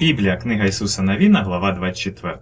Біблія, книга Ісуса Навіна, глава 24.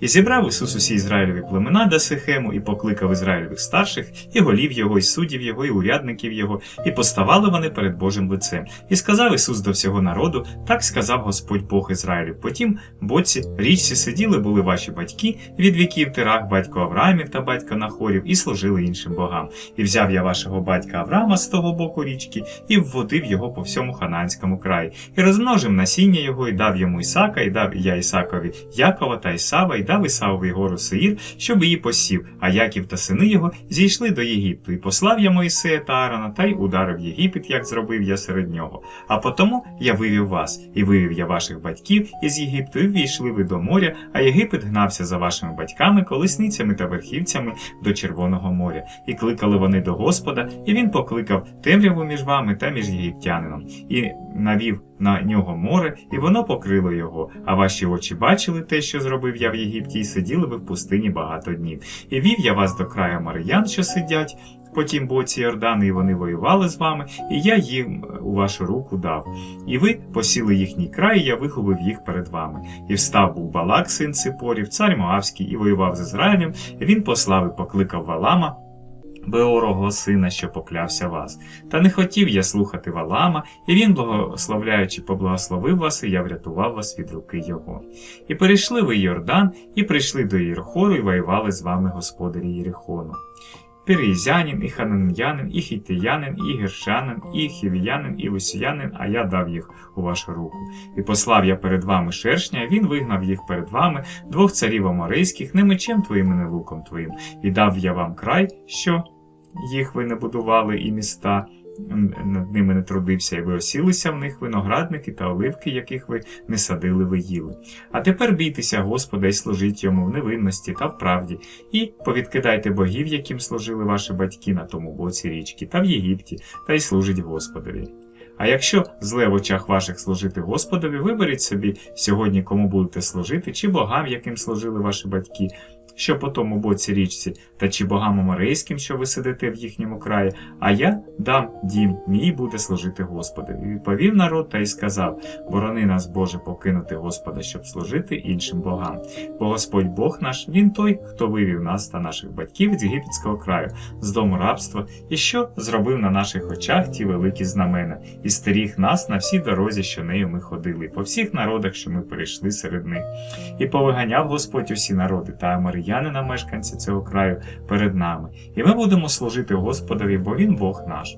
І зібрав Ісус усі Ізраїлеві племена до Сихему, і покликав Ізраїлевих старших, і голів його, і суддів його, і урядників його, і поставали вони перед Божим лицем. І сказав Ісус до всього народу, так сказав Господь Бог Ізраїлів. Потім боці річці сиділи були ваші батьки від віків Терах, батько Авраамів та батько Нахорів, і служили іншим богам. І взяв я вашого батька Авраама з того боку річки, і вводив його по всьому хананському краї, і розмножив насіння його, і дав йому Ісака, і дав я Ісакові Якова та Ісава, і дав Ісавові гору Сеїр, щоб її посів, а Яків та сини його зійшли до Єгипту, і послав я Моїсея та Аарона, та й ударив Єгипет, як зробив я серед нього. А потому я вивів вас, і вивів я ваших батьків із Єгипту, і ввійшли ви до моря, а Єгипет гнався за вашими батьками, колесницями та верхівцями до Червоного моря. І кликали вони до Господа, і він покликав темряву між вами та між єгиптянином, і навів на нього море, і воно покрило його. А ваші очі бачили те, що зробив я в Єгипті, і сиділи ви в пустині багато днів. І вів я вас до краю мариян, що сидять. По тім боці Йордану, і вони воювали з вами, і я їм у вашу руку дав. І ви посіли їхній край, і я вигубив їх перед вами. І встав був Балак, син Ципорів, цар Моавський, і воював з Ізраїлем. І він послав і покликав Валама, Беорого сина, що поклявся вас. Та не хотів я слухати Валама, і він, благословляючи, поблагословив вас, і я врятував вас від руки його. І перейшли ви Йордан, і прийшли до Єрихору, і воювали з вами господарі Єрихону. Переїзянин, і хананянин, і хітиянин, і гершанин, і хів'янин, і висіянин, а я дав їх у вашу руку. І послав я перед вами шершня, він вигнав їх перед вами, двох царів аморейських, не мечем твоїм, і не луком твоїм, і дав я вам край, що їх ви не будували, і міста. Над ними не трудився, і ви осілися в них виноградники та оливки, яких ви не садили, ви їли. А тепер бійтеся Господа і служіть йому в невинності та в правді, і повідкидайте богів, яким служили ваші батьки на тому боці річки, та в Єгипті, та й служить Господові. А якщо зле в очах ваших служити Господові, виберіть собі сьогодні, кому будете служити, чи богам, яким служили ваші батьки, що по тому боці річці, та чи богам аморейським, що ви сидите в їхньому краї, а я дам дім, мій буде служити Господові. І відповів народ та й сказав: Борони нас, Боже, покинути Господа, щоб служити іншим богам. Бо Господь Бог наш, Він той, хто вивів нас та наших батьків з єгипетського краю, з дому рабства, і що зробив на наших очах ті великі знамена, і стеріг нас на всій дорозі, що нею ми ходили, по всіх народах, що ми перейшли серед них. І повиганяв Господь усі народи та амаріянина, мешканці цього краю, перед нами. І ми будемо служити Господові, бо Він Бог наш.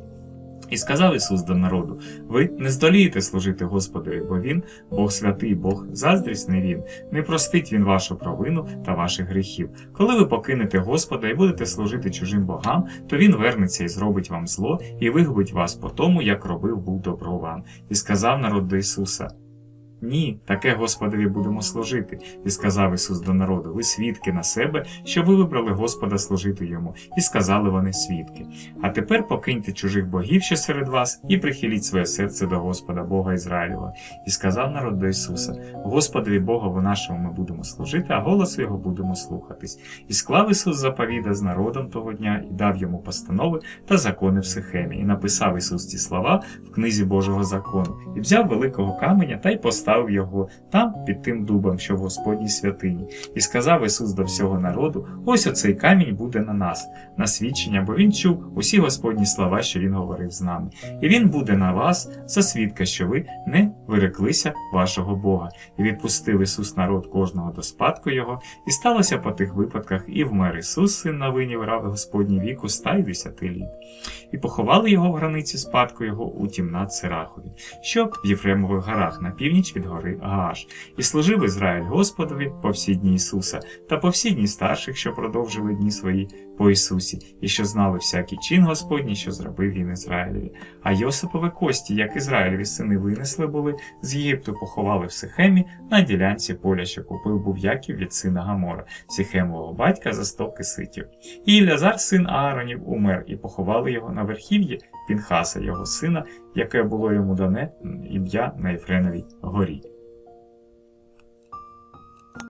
І сказав Ісус до народу: Ви не здолієте служити Господові, бо Він Бог святий, Бог заздрісний Він, не простить Він вашу провину та ваших гріхів. Коли ви покинете Господа і будете служити чужим богам, то Він вернеться і зробить вам зло, і вигубить вас по тому, як робив був добро вам. І сказав народ до Ісуса. Ні, таке Господові будемо служити, і сказав Ісус до народу: Ви свідки на себе, що ви вибрали Господа служити йому, і сказали вони свідки. А тепер покиньте чужих богів, що серед вас, і прихиліть своє серце до Господа, Бога Ізраїлєва. І сказав народ до Ісуса: Господові Богову нашому ми будемо служити, а голосу Його будемо слухатись. І склав Ісус заповіда з народом того дня і дав йому постанови та закони в Сихемі. І написав Ісус ці слова в книзі Божого закону, і взяв великого каменя та й поставив його там під тим дубом, що в Господній святині. І сказав Ісус до всього народу: ось оцей камінь буде на нас, на свідчення, бо він чув усі Господні слова, що він говорив з нами. І він буде на вас за свідка, що ви не виреклися вашого Бога. І відпустив Ісус народ кожного до спадку його, і сталося по тих випадках, і вмер Ісус, син Навинів, рав Господній віку ста й десяти літ. І поховали його в границі спадку його у тімнат Сирахові, що в Єфремових горах на північ від гори Гааш, і служив Ізраїль Господові по всі дні Ісуса та по всі дні старших, що продовжили дні свої по Ісусі, і що знали всякий чин Господній, що зробив він Ізраїлеві. А Йосипові кості, як Ізраїлеві сини винесли були, з Єгипту поховали в Сихемі на ділянці поля, що купив був Яків від сина Гамора, Сихемового батька за сто киситів. І Ілязар, син Ааронів, умер, і поховали його на верхів'ї Пінхаса, його сина, яке було йому дане ім'я на Єфреновій горі.